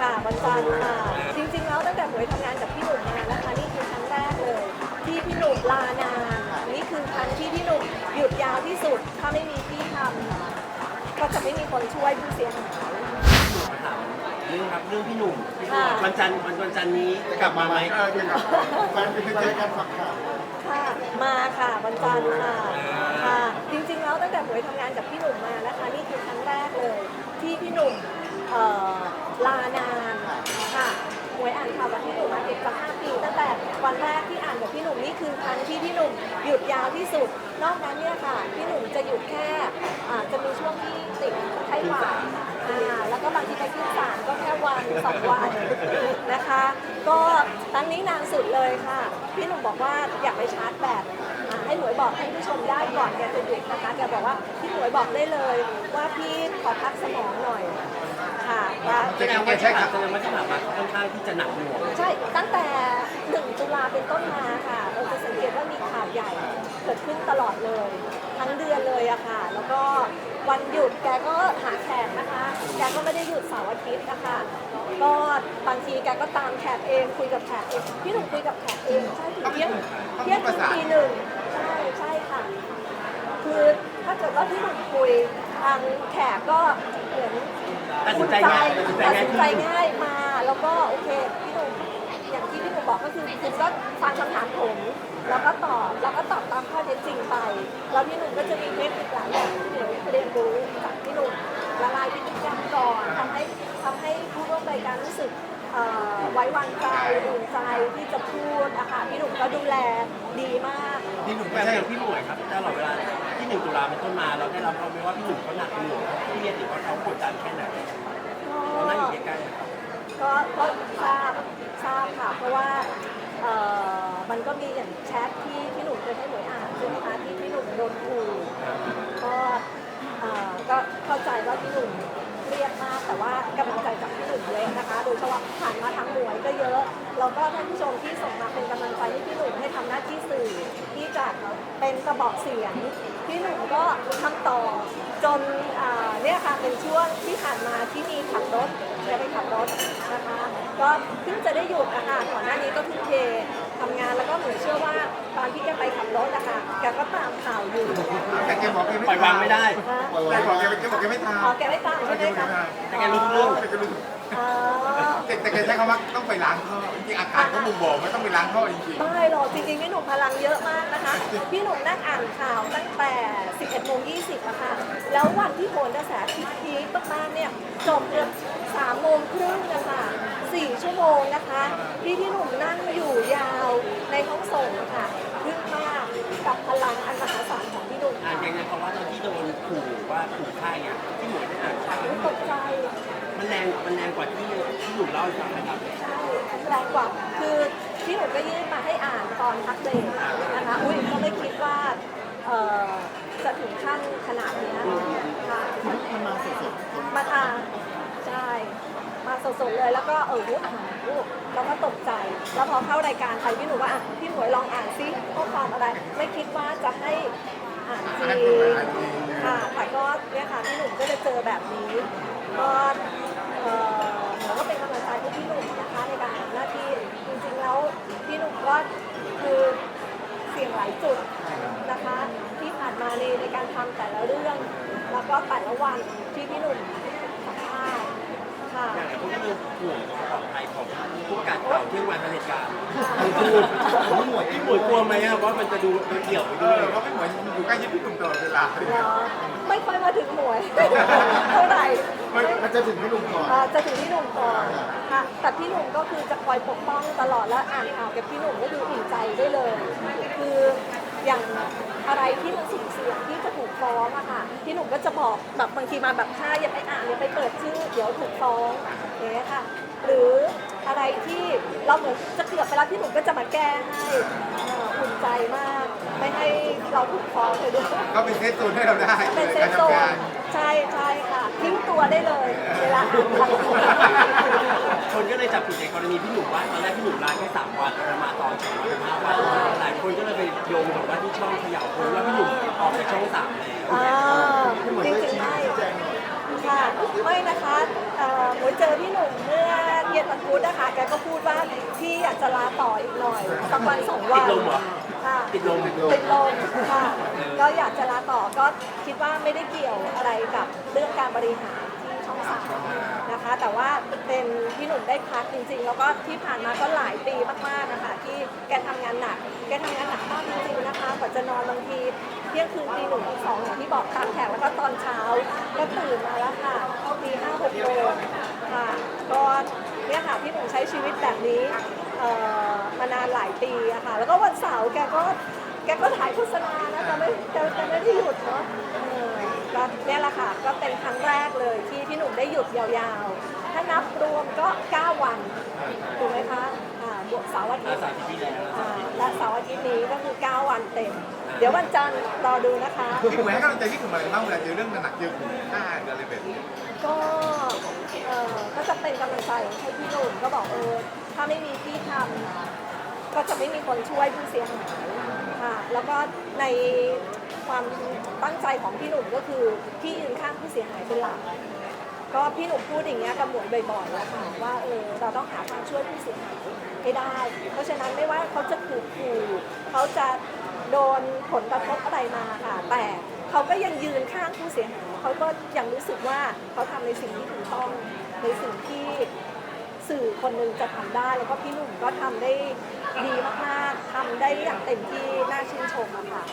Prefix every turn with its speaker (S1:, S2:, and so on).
S1: ค่ะวันจันทร์ค่ะ จริงๆแล้วตั้งแต่หมวยทำงานกับพี่หนุ่มมานะคะนี่คือครั้งแรกเลย ที่พี่หนุ่มลานานนี่คือครั้งที่พี่หนุ่มหยุดยาวที่สุด ถ้าไม่มีพี่ทำก็จะไม่มีคนช่วยผู้เสียหาย
S2: ถามเรื่องครับเรื่องพี่หนุ่ม
S1: ค่ะ
S2: วันจันทร์วันวันจันทร์นี้จะกลับมาไหม
S3: เออจะกลับมันเป็นเจอกันฝักข่าว
S1: ค่ะมาค่ะวันจันทร์ค่ะค่ะ จริงๆแล้วตั้งแต่หมวยทำงานกับพี่หนุ่มมานะคะนี่คือครั้งแรกเลย ที่พี่หนุ่ม เอ่อลานานค่ะหวยอ่านข่าวกับพี่หนุ่มมาเกือบจะห้าปี ตั้งแต่วันแรกที่อ่านกับพี่หนุ่มนี่คือครั้งที่พี่หนุ่มหยุดยาวที่สุด นอกนั้นเนี่ยค่ะพี่หนุ่มจะหยุดแค่อ่าจะมีช่วงที่ติดไข้หวัดอ่าแล้วก็บางทีไปขึ้นศาลก็แค่วันสองวันนะคะ ก็ครั้งนี้นานสุดเลยค่ะ พี่หนุ่มบอกว่าอยากไปชาร์จแบต ให้หน่วยบอกให้ผู้ชมได้ก่อนแกจะหยุดนะคะแกบอกว่าพี่หน่วยบอกได้เลยว่าพี่ขอพักสมองหน่อยค่ะว่า
S2: แสดงว่าที่ผ่านแสดงว่าที่ผ่านมาค่อนข้างที่จะหนักหน่วง
S1: ใช่ตั้งแต่1ตุลาเป็นต้นมาค่ะ เราจะสังเกตว่ามีข่าวใหญ่เกิดขึ้นตลอดเลย ทั้งเดือนเลยอะค่ะ แล้วก็วันหยุดแกก็หาแขกนะคะ แกก็ไม่ได้หยุดเสาร์อาทิตย์นะคะ ก็บางทีแกก็ตามแขกเองคุยกับแขกเอง พี่หนุ่มคุยกับแขกเองใช่ถึงเที่ยงเที่ยงคืนตีหนึ่ง ใช่ใช่ค่ะ คือถ้าเกิดว่าพี่หนุ่มคุยทางแขกก็เหมือน
S2: ตัดสินใจง่ายตัดสินใจ
S1: ตัด
S2: ง่าย
S1: สิน
S2: ขึ้
S1: ใจ
S2: น
S1: ง่ายมา แล้วก็โอเคพี่หนุ่มอย่างที่พี่หนุ่มบอกก็คือคุณก็ฟังคำถามผมแล้วก็ตอบแล้วก็ตอบตามข้อเท็จจริงไป แล้วพี่หนุ่มก็จะมีเทคนิคหลายอย่างที่หนูเรียนรู้จากพี่หนุ่มละลายพฤติกรรมก่อนทำให้ทำให้ผู้ร่วมรายการรู้สึกเอ่อไว้วางใจอุ่นใจที่จะพูดอะค่ะพี่หนุ่มก็ดูแลดีมาก
S2: พี่หนุ่มแบบอย่างพี่หน่วยครับตลอดเวลาที่หนึ่งตุลาเป็นต้นมาเราได้รับความไหมว่าพี่หนุ่มเขาหนักหน่วงพี่เรียนถึงว่าเขากดดันแค่ไหนเรานั่งอยู่ใกล้ๆอะครับ
S1: ก็ก็ทราบทราบค่ะ เพราะว่าเอ่อมันก็มีอย่างแชทที่พี่หนุ่มเคยให้หน่วยอ่านใช่ไหมคะที่พี่หนุ่มโดนขู่ก็เอ่อก็เข้าใจว่าพี่หนุ่มเครียดมากแต่ว่ากำลังใจจากพี่หนุ่มเยอะนะคะ โดยเฉพาะผ่านมาทางหน่วยก็เยอะแล้วก็ท่านผู้ชมที่ส่งมาเป็นกำลังใจให้พี่หนุ่มให้ทำหน้าที่ เป็นกระบอกเสียงพี่หนุ่มก็ทำต่อจนอ่าเนี่ยค่ะเป็นช่วงที่ผ่านมาที่มีขับรถแกไปขับรถนะคะก็เพิ่งจะได้หยุดอะค่ะก่อนหน้านี้ก็ทุ่มเททำงานแล้วก็หนูเชื่อว่าตอนที่แกไปขับรถอะค่ะแกก็ตามข่าวอยู่
S3: แต่แกบอกแกไม่
S2: ปล่อยวางไม่ได้
S1: นะ
S3: แกบอกแกแกบอกแกไม่ทำ
S1: อ๋อแกไม่ตามใช่ไหมคะ
S2: แต่แกรู้เรื่อง
S3: แต่แกรู้
S1: อ๋อ
S3: แต่แต่แกใช้คำว่าต้องไปล้างท่อจริงๆอาการก็บ่งบอกว่าต้องไปล้างท่อจริง
S1: ไม่หรอกจริงๆพี่หนุ่มพลังเยอะมากนะคะ พี่หนุ่มนั่งอ่านข่าวตั้งแต่ 11โมง20อะค่ะ แล้ววันที่โหนกระแสพีคๆมากๆเนี่ยจบเกือบ3โมงครึ่งนะคะ4ชั่วโมงนะคะที่พี่หนุ่มนั่งอยู่ยาวในห้องส่งอะค่ะทึ่งมากกับพลังอันมหาศาลของพี่หนุ่ม
S2: อ่านอย่างนั้นเพราะว่าตอนที่โดนขู่ว่าขู่ฆ่าเนี่ยที่หน่วยได้อ่านข่าว
S1: ตกใจ
S2: มันแรงมันแรงกว่าที่ที่หนุ่มเล่าให้ฟังนะครับ
S1: ใช่แรงกว่าคือพี่หนุ่มก็ยื่นมาให้อ่านตอนพักเบรกนะคะอุ้ยก็ไม่คิดว่าเอ่อจะถึงขั้นขนาดเนี้ยค่ะ
S3: มันมาสด
S1: มาทานใช่มาสดๆเลยแล้วก็เออหูอ่านหูแล้วก็ตกใจแล้วพอเข้ารายการไปพี่หนุ่มว่าอะพี่หมวยลองอ่านซิข้อความอะไร ไม่คิดว่าจะให้อ่านจริงค่ะแต่ก็เนี่ยค่ะพี่หนุ่มก็จะเจอแบบนี้ก็เอ่อหนูก็เป็นกำลังใจให้พี่หนุ่มนะคะในการทำหน้าที่จริงๆแล้วพี่หนุ่มก็คือเสี่ยงห ลายจุดนะคะที่ผ่านมาในในการทำแต่ละเรื่อง แล้วก็แต่ละวันที่พี่หนุ่มสัมภาษณ์ค่ะ
S2: อย่างไรคนก็เลยห่วงความปลอดภัยของผู้ประกาศข่าวเที่ยงวันผลิตการ
S3: ๆหม วด
S2: พี่หมวยกลัวไหมอะว่ามันจะดูมันเกี่ยวไป
S3: เอ
S2: ด้วย
S3: อเพราะไม่เหมือนอยู่ใกล้ชิดพี่หนุ่มตลอดเวลา
S1: เหรอไม่ค่อยมาถึงหมวย เท่าไหร่
S3: มันจะถึงพี่หนุ่มก่อน
S1: เอ่อจะถึงพี่หนุ่มก่อนค่ะแต่พี่หนุ่มก็คือจะคอยปกป้องตลอดและอ่านข่าวกับพี่หนุ่มก็คืออุ่นใจได้เลย คืออย่างอะไรที่มันสุ่มเสี่ยงที่จะถูกฟ้องอะค่ะพี่หนุ่มก็จะบอกแบบบางทีมาแบบค่าอย่าไปอ่านอย่าไปเปิดชื่อเดี๋ยวถูกฟ้องอย่างเงี้ยค่ะ หรือ อะไรที่เราเหมือนจะเกือบไปแล้วพี่หนุ่มก็จะมาแก้ให้เอ่ออุ่นใจมาก ไม่ให้เราถูกฟ้องเลยด้วย
S3: ก็เป็นเซฟโซนให้เราได้
S1: เป็นเซ
S3: การ
S1: ฟโซ
S3: ทำงานน
S1: ใช่ใช่ค่ะ ทิ้งตัวได้เลย เวลาอ่านข่าว
S2: คนก็เลยจับผิดในกรณีพี่หนุ่มว่าตอนแรกพี่หนุ่มลาแค่สามวันแต่มาตอนสองวันห้าวันหลายคนก็เลยไปโยงกับว่าที่ช่องเขย่าคนว่าพี่หนุ่มออกจากช่องสามแล้ว
S1: อ่าจริงๆไม่ค่ะไม่นะคะเอ่อหมวยเจอพี่หนุ่มเมื่อ พุธนะคะ แกก็พูดว่าพี่อยากจะลาต่ออีกหน่อยสักวันสองวัน
S2: ติดลมเหรอ
S1: ค่ะ
S2: ติดลม
S1: ติดลมค่ะ ก็อยากจะลาต่อก็คิดว่าไม่ได้เกี่ยวอะไรกับเรื่องการบริหารที่ช่องสามนะคะ แต่ว่าเป็นพี่หนุ่มได้พักจริง ๆ แล้วก็ที่ผ่านมาก็หลายปีมากๆนะคะที่แกทำงานหนัก แกทำงานหนักมากจริงๆนะคะกว่าจะนอนบางทีเที่ยงคืนตีหนึ่งตีสองอย่างที่บอกตามแขกแล้วก็ตอนเช้าก็ตื่นมาแล้วค่ะตีห้าหกโมงค่ะก็ เนี่ยค่ะพี่หนุ่มใช้ชีวิตแบบนี้เอ่อมานานหลายปีอะค่ะ แล้วก็วันเสาร์แกก็แกก็ถ่ายโฆษณานะแต่ไม่แต่แต่ไม่ได้หยุดเนาะเออก็เนี่ยแหละค่ะก็เป็นครั้งแรกเลยที่พี่หนุ่มได้หยุดยาวๆ ถ้านับรวมก็ 9 วันถูกไหมคะอ่าบวกเสาร์อาทิตย์
S2: เสาร์อาทิตย์ที่แล้ว
S1: อ่าและเสาร์อาทิตย์นี้ก็คือ 9 วันเต็ม เดี๋ยววันจันทร์รอดูนะคะ
S3: พี่หนุ่มให้กำลังใจพี่หนุ่มอะไรบ้างเวลาเจอเรื่องหนักๆเจอขุนฆ่าเจออะไรแบบนี้
S1: ก็เออก็จะเป็นกำลังใจให้พี่หนุ่มก็บอกเออถ้าไม่มีพี่ทำก็จะไม่มีคนช่วยผู้เสียหายค่ะแล้วก็ในความตั้งใจของพี่หนุ่มก็คือพี่ยืนข้างผู้เสียหายเป็นหลักก็พี่หนุ่มพูดอย่างเงี้ยกับหมวยบ่อยๆแล้วค่ะว่าเออเราต้องหาทางช่วยผู้เสียหายให้ได้ เพราะฉะนั้นไม่ว่าเขาจะถูกขู่เขาจะโดนผลกระทบอะไรมาค่ะแต่ เขาก็ยังยืนข้างผู้เสียหายเขาก็ยังรู้สึกว่าเขาทำในสิ่งที่ถูกต้องในสิ่งที่สื่อคนหนึ่งจะทำได้ แล้วก็พี่หนุ่มก็ทำได้ดีมากๆทำได้อย่างเต็มที่น่าชื่นชมอะค่ะ